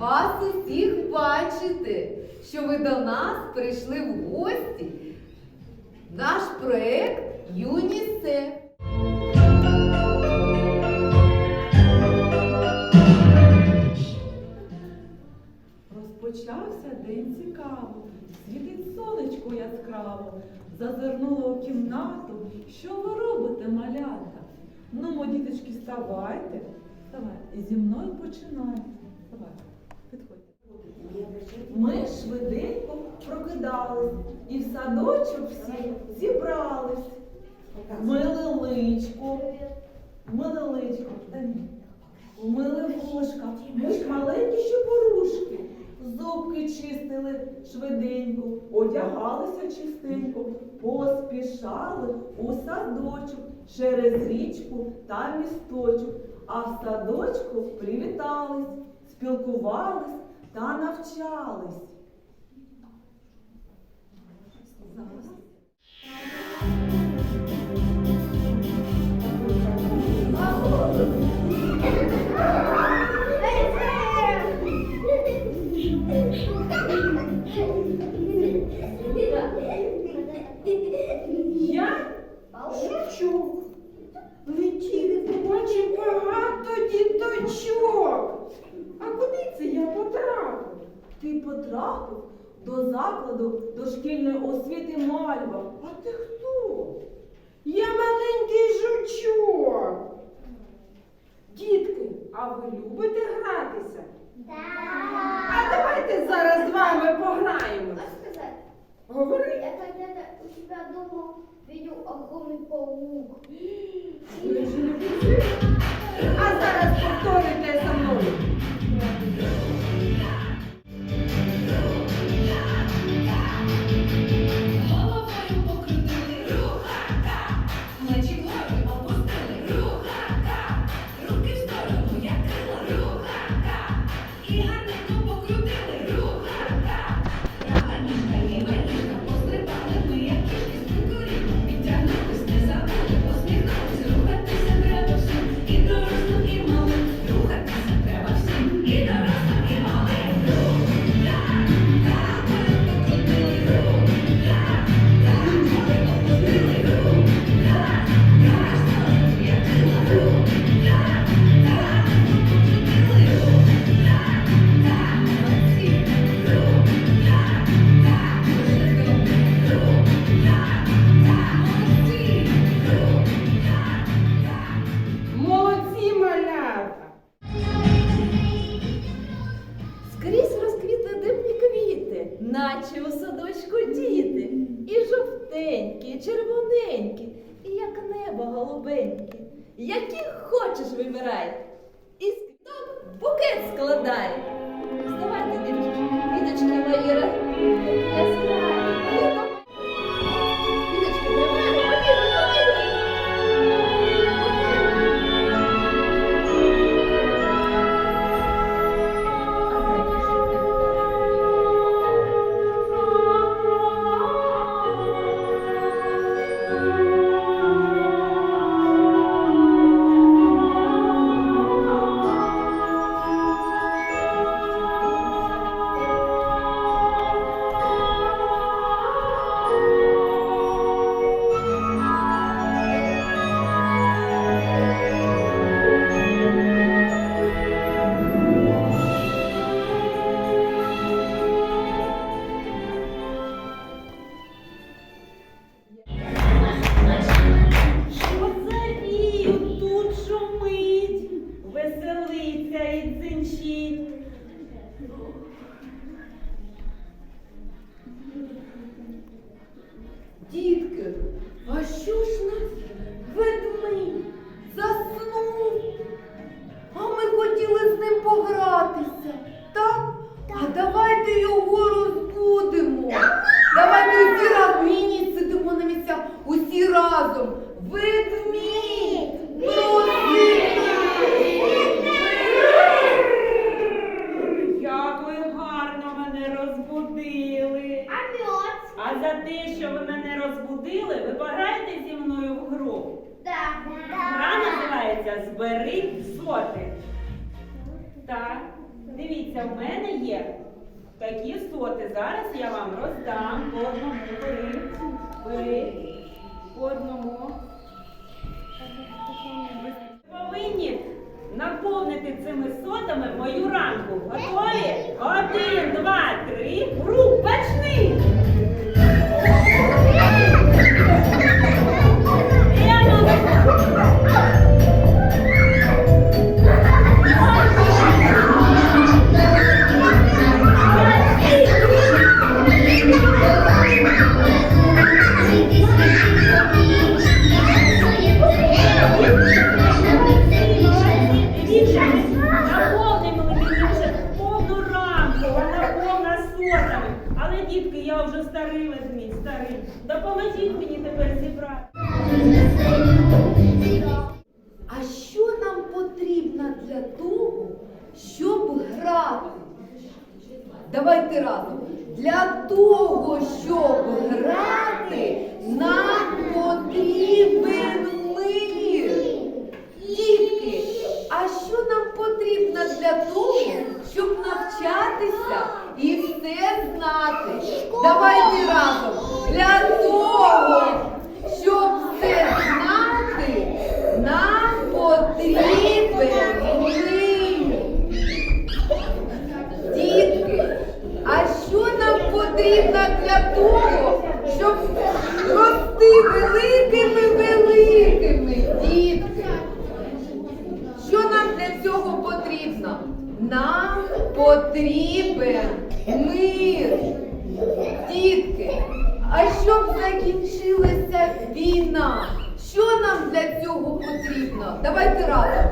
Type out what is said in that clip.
вас усіх бачити, що ви до нас прийшли в гості. Наш проект ЮНІСЕФ. Розпочався день цікаво, світить сонечко яскраво, зазирнуло у кімнату. Що ви робите, малята? Ну, мо, діточки, вставайте. Давай, і зі мною починайте. Давай. Ми швиденько прокидались і в садочок всі зібрались. Мили личко, мили личко. Мили вушка, ми ж маленькі ще порушки. Зубки чистили швиденько, одягалися чистенько, поспішали у садочок через річку та місточок, а в садочку привітались, спілкувались та навчались. Зараз. Я потрапив до закладу дошкільної освіти Мальва. А ти хто? Я маленький жучок. Дітки, а ви любите гратися? Так. А давайте зараз з вами пограємо. Говори. Я когда-то у себя дома видел огромный паук. А зараз повторюйте за жовтенькі, і червоненькі, і як небо голубеньке. Які хочеш вибирай. І з квіток букет складай. Вставайте, дівчатки, квіточки мої розбудили. А мед? А за те, що ви мене розбудили, ви пограєте зі мною в гру. Да. Гра називається Збери соти. Так. Дивіться, в мене є такі соти. Зараз я вам роздам по одному. Бери, бери, по одному. Ви повинні наповнити цими сотами мою ранку. Готові? Один, два, три. Рух! Допоможіть мені тепер зібрати. А що нам потрібно для того, щоб грати? Давайте разом. Для того, щоб грати, нам потрібен мир. Дітки, а що нам потрібно для того, щоб навчатися і все знати? Давайте разом. Для того, щоб все знати, нам потрібен мир. Дітки, а що нам потрібно для того, щоб рости великими великими дітки? Що нам для цього потрібно? Нам потрібен мир. Дітки, а щоб закінчилася війна, що нам для цього потрібно? Давайте разом.